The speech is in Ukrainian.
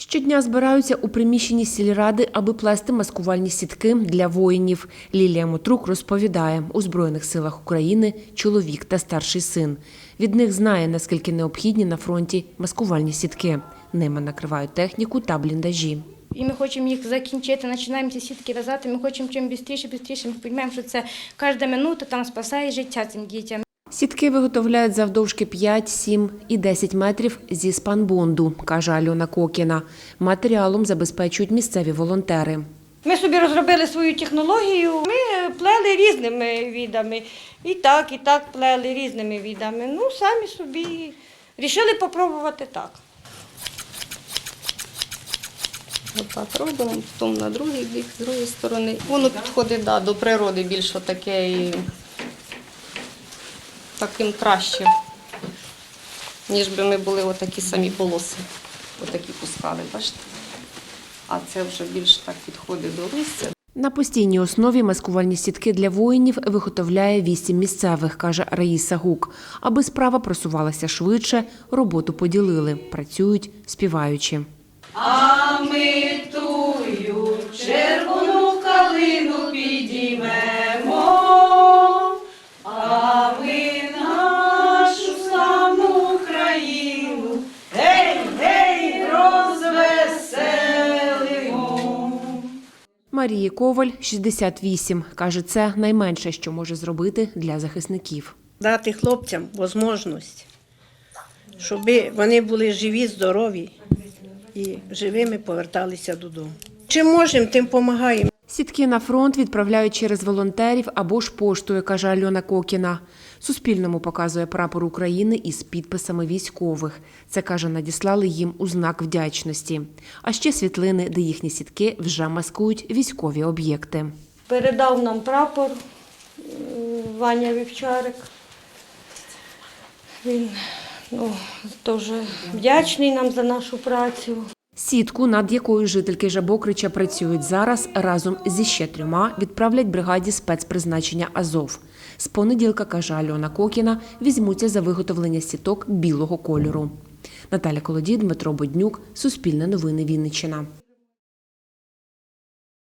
Щодня збираються у приміщенні сільради, аби плести маскувальні сітки для воїнів. Лілія Мотрук розповідає, у Збройних силах України чоловік та старший син. Від них знає, наскільки необхідні на фронті маскувальні сітки. Ними накривають техніку та бліндажі. І ми хочемо їх закінчити, починаємо ці сітки в'язати. Ми хочемо чим швидше, швидше. Ми розуміємо, що це кожна минута там спасає життя цим дітям. Сітки виготовляють завдовжки 5, 7 і 10 метрів зі спанбонду, каже Альона Кокіна. Матеріалом забезпечують місцеві волонтери. Ми собі розробили свою технологію. Ми плели різними видами. І так, і так плели різними видами. Ну, самі собі рішили попробувати так. Отак робимо, потім на другий бік, з другої сторони. Воно підходить да, до природи більше таке і таким краще, ніж би ми були отакі самі полоси, отакі пускали, бачите? А це вже більш так підходить до листя. На постійній основі маскувальні сітки для воїнів виготовляє вісім місцевих, каже Раїса Гук. Аби справа просувалася швидше, роботу поділили, працюють співаючи. Марії Коваль 68. Каже, це найменше, що може зробити для захисників. дати хлопцям можливість, щоб вони були живі, здорові і живими поверталися додому. Чим можемо, тим допомагаємо. Сітки на фронт відправляють через волонтерів або ж поштою, каже Альона Кокіна. Суспільному показує прапор України із підписами військових. Це каже, надіслали їм у знак вдячності. А ще світлини, де їхні сітки вже маскують військові об'єкти. Передав нам прапор Ваня Вівчарик. Він ну, дуже вдячний нам за нашу працю. Сітку, над якою жительки Жабокрича працюють зараз, разом зі ще трьома відправлять бригаді спецпризначення Азов. З понеділка, каже Альона Кокіна, візьмуться за виготовлення сіток білого кольору. Наталя Колодій, Дмитро Боднюк, Суспільне новини Вінниччина.